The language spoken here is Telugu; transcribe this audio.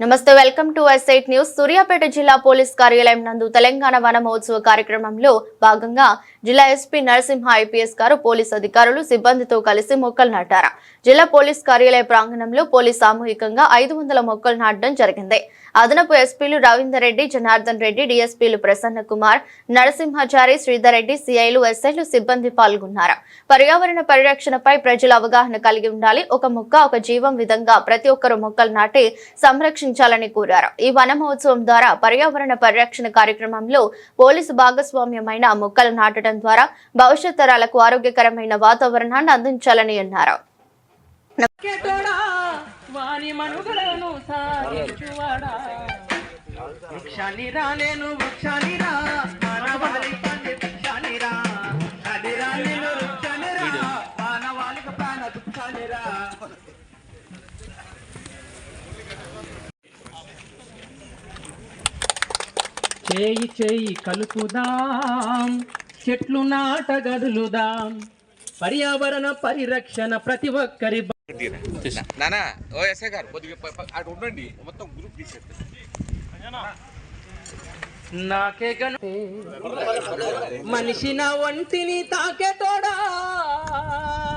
నమస్తే welcome to SIT news. Suryapet జిల్లా పోలీస్ కార్యాలయం నందు తెలంగాణ వన మహోత్సవ కార్యక్రమంలో భాగంగా జిల్లా ఎస్పీ నరసింహ ఐపీఎస్ గారు పోలీస్ అధికారులు సిబ్బందితో కలిసి మొక్కలు నాటారు. జిల్లా పోలీస్ కార్యాలయ ప్రాంగణంలో పోలీస్ సామూహికంగా ఐదు వందల మొక్కలు నాటడం జరిగింది. అదనపు ఎస్పీలు రవీందర్ రెడ్డి జనార్దన్ రెడ్డి డిఎస్పీలు ప్రసన్న కుమార్ నరసింహాచారి శ్రీధర్ రెడ్డి సిఐలు ఎస్ఐలు సిబ్బంది పాల్గొన్నారు. పర్యావరణ పరిరక్షణపై ప్రజలు అవగాహన కలిగి ఉండాలి. ఒక మొక్క ఒక జీవం విధంగా ప్రతి ఒక్కరు మొక్కలు నాటి పరిరక్షించాలని కోరారు. ఈ వన మహోత్సవం ద్వారా పర్యావరణ పరిరక్షణ కార్యక్రమంలో పోలీసు భాగస్వామ్యమైన మొక్కలు నాటడం ద్వారా భవిష్యత్ తరాలకు ఆరోగ్యకరమైన వాతావరణాన్ని అందించాలని అన్నారు. చేయి చేయి కలుపుదాం చెట్లు నాటగదులుదాం పర్యావరణ పరిరక్షణ ప్రతి ఒక్కరి నానా ఓ ఎస్ఐ గారు కొద్దిగా ప- ప- అటు ఉండండి. మొత్తం గ్రూప్ తీసేస్తారు నాకే గను మనిషి నా ఒంటిని తాకే తోడా